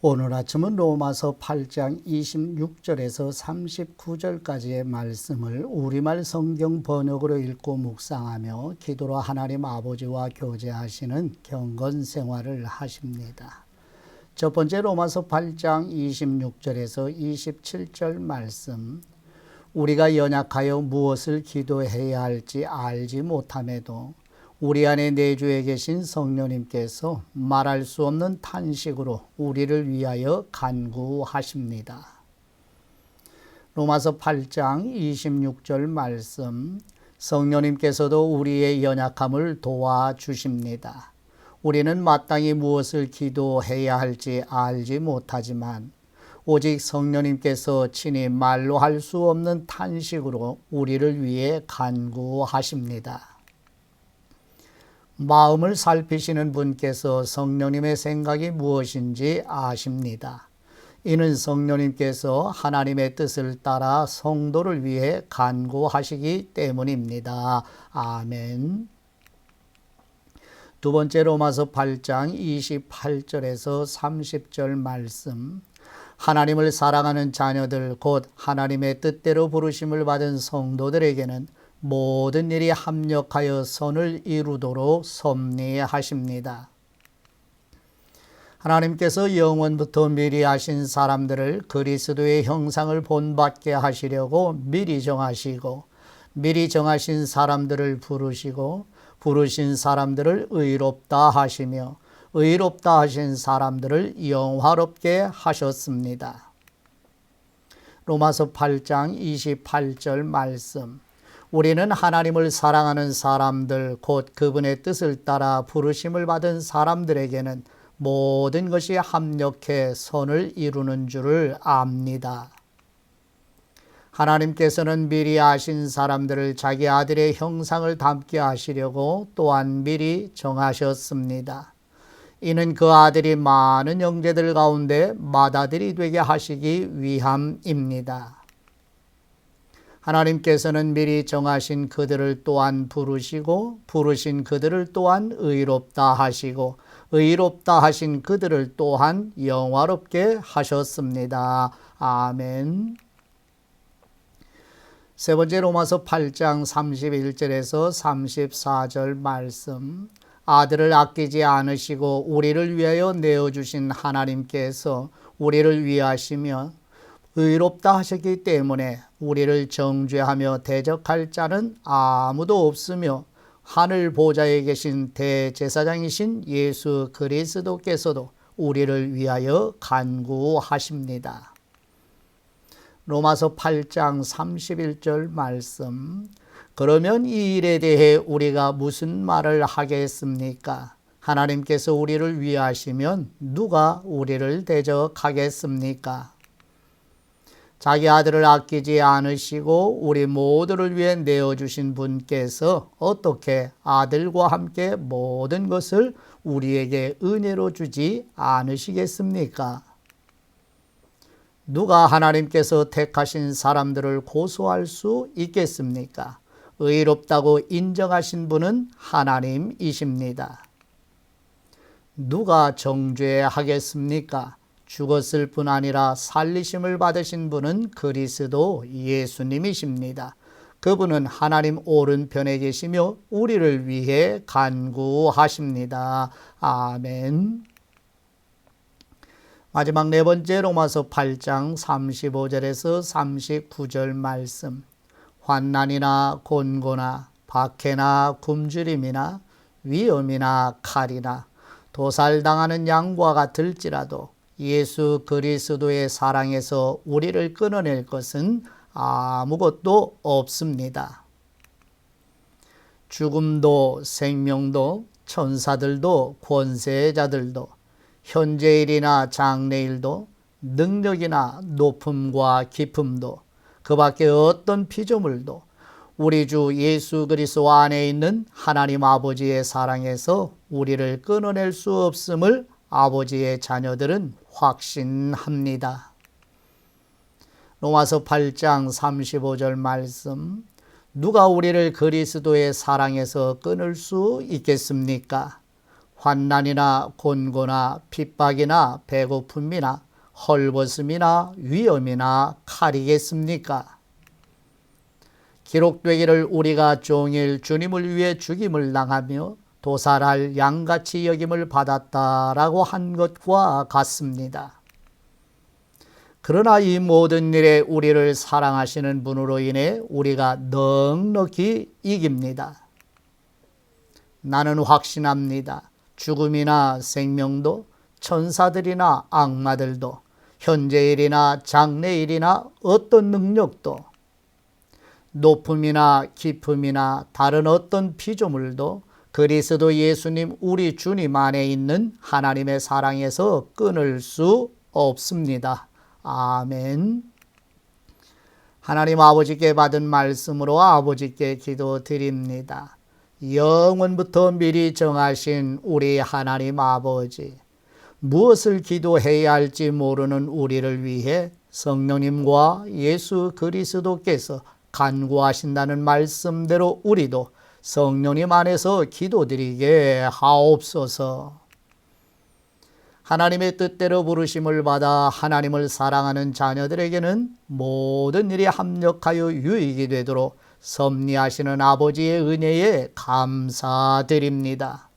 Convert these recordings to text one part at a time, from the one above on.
오늘 아침은 로마서 8장 26절에서 39절까지의 말씀을 우리말 성경 번역으로 읽고 묵상하며 기도로 하나님 아버지와 교제하시는 경건 생활을 하십니다. 첫 번째 로마서 8장 26절에서 27절 말씀 우리가 연약하여 무엇을 기도해야 할지 알지 못함에도 우리 안에 내주에 계신 성령님께서 말할 수 없는 탄식으로 우리를 위하여 간구하십니다. 로마서 8장 26절 말씀 성령님께서도 우리의 연약함을 도와주십니다. 우리는 마땅히 무엇을 기도해야 할지 알지 못하지만 오직 성령님께서 친히 말로 할 수 없는 탄식으로 우리를 위해 간구하십니다. 마음을 살피시는 분께서 성령님의 생각이 무엇인지 아십니다. 이는 성령님께서 하나님의 뜻을 따라 성도를 위해 간구하시기 때문입니다. 아멘. 두 번째 로마서 8장 28절에서 30절 말씀. 하나님을 사랑하는 자녀들 곧 하나님의 뜻대로 부르심을 받은 성도들에게는 모든 일이 합력하여 선을 이루도록 섭리하십니다. 하나님께서 영원부터 미리 하신 사람들을 그리스도의 형상을 본받게 하시려고 미리 정하시고 미리 정하신 사람들을 부르시고 부르신 사람들을 의롭다 하시며 의롭다 하신 사람들을 영화롭게 하셨습니다. 로마서 8장 28절 말씀 우리는 하나님을 사랑하는 사람들, 곧 그분의 뜻을 따라 부르심을 받은 사람들에게는 모든 것이 합력해 선을 이루는 줄을 압니다. 하나님께서는 미리 아신 사람들을 자기 아들의 형상을 담게 하시려고 또한 미리 정하셨습니다. 이는 그 아들이 많은 형제들 가운데 맏아들이 되게 하시기 위함입니다. 하나님께서는 미리 정하신 그들을 또한 부르시고 부르신 그들을 또한 의롭다 하시고 의롭다 하신 그들을 또한 영화롭게 하셨습니다. 아멘. 세 번째 로마서 8장 31절에서 34절 말씀. 아들을 아끼지 않으시고 우리를 위하여 내어 주신 하나님께서 우리를 위하시며 의롭다 하셨기 때문에 우리를 정죄하며 대적할 자는 아무도 없으며 하늘 보좌에 계신 대제사장이신 예수 그리스도께서도 우리를 위하여 간구하십니다. 로마서 8장 31절 말씀. 그러면 이 일에 대해 우리가 무슨 말을 하겠습니까? 하나님께서 우리를 위하시면 누가 우리를 대적하겠습니까? 자기 아들을 아끼지 않으시고 우리 모두를 위해 내어주신 분께서 어떻게 아들과 함께 모든 것을 우리에게 은혜로 주지 않으시겠습니까? 누가 하나님께서 택하신 사람들을 고소할 수 있겠습니까? 의롭다고 인정하신 분은 하나님이십니다. 누가 정죄하겠습니까? 죽었을 뿐 아니라 살리심을 받으신 분은 그리스도 예수님이십니다. 그분은 하나님 오른편에 계시며 우리를 위해 간구하십니다. 아멘. 마지막 네 번째 로마서 8장 35절에서 39절 말씀. 환난이나 곤고나 박해나 굶주림이나 위험이나 칼이나 도살당하는 양과 같을지라도 예수 그리스도의 사랑에서 우리를 끊어낼 것은 아무것도 없습니다. 죽음도 생명도 천사들도 권세자들도 현재일이나 장래일도 능력이나 높음과 깊음도 그 밖에 어떤 피조물도 우리 주 예수 그리스도 안에 있는 하나님 아버지의 사랑에서 우리를 끊어낼 수 없음을 아버지의 자녀들은 확신합니다. 로마서 8장 35절 말씀 누가 우리를 그리스도의 사랑에서 끊을 수 있겠습니까? 환난이나 곤고나 핍박이나 배고픔이나 헐벗음이나 위험이나 칼이겠습니까? 기록되기를 우리가 종일 주님을 위해 죽임을 당하며 도살할 양같이 여김을 받았다라고 한 것과 같습니다. 그러나 이 모든 일에 우리를 사랑하시는 분으로 인해 우리가 넉넉히 이깁니다. 나는 확신합니다. 죽음이나 생명도 천사들이나 악마들도 현재일이나 장래일이나 어떤 능력도 높음이나 깊음이나 다른 어떤 피조물도 그리스도 예수님 우리 주님 안에 있는 하나님의 사랑에서 끊을 수 없습니다. 아멘. 하나님 아버지께 받은 말씀으로 아버지께 기도드립니다. 영원부터 미리 정하신 우리 하나님 아버지, 무엇을 기도해야 할지 모르는 우리를 위해 성령님과 예수 그리스도께서 간구하신다는 말씀대로 우리도 성령님 안에서 기도드리게 하옵소서. 하나님의 뜻대로 부르심을 받아 하나님을 사랑하는 자녀들에게는 모든 일이 합력하여 유익이 되도록 섭리하시는 아버지의 은혜에 감사드립니다.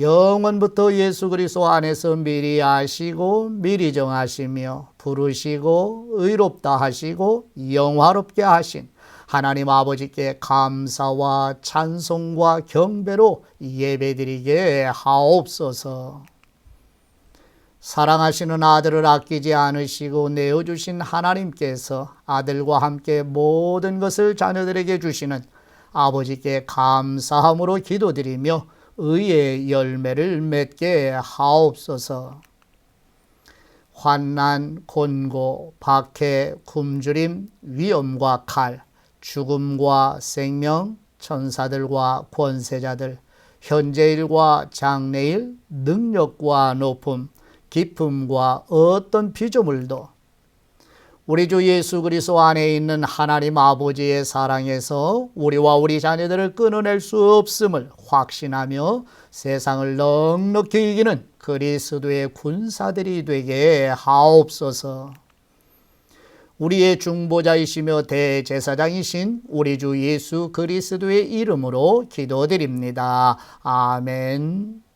영원부터 예수 그리스도 안에서 미리 아시고 미리 정하시며 부르시고 의롭다 하시고 영화롭게 하신 하나님 아버지께 감사와 찬송과 경배로 예배드리게 하옵소서. 사랑하시는 아들을 아끼지 않으시고 내어주신 하나님께서 아들과 함께 모든 것을 자녀들에게 주시는 아버지께 감사함으로 기도드리며 의의 열매를 맺게 하옵소서. 환난, 곤고, 박해, 굶주림, 위험과 칼, 죽음과 생명, 천사들과 권세자들, 현재일과 장래일, 능력과 높음, 기쁨과 어떤 피조물도 우리 주 예수 그리스도 안에 있는 하나님 아버지의 사랑에서 우리와 우리 자녀들을 끊어낼 수 없음을 확신하며 세상을 넉넉히 이기는 그리스도의 군사들이 되게 하옵소서. 우리의 중보자이시며 대제사장이신 우리 주 예수 그리스도의 이름으로 기도드립니다. 아멘.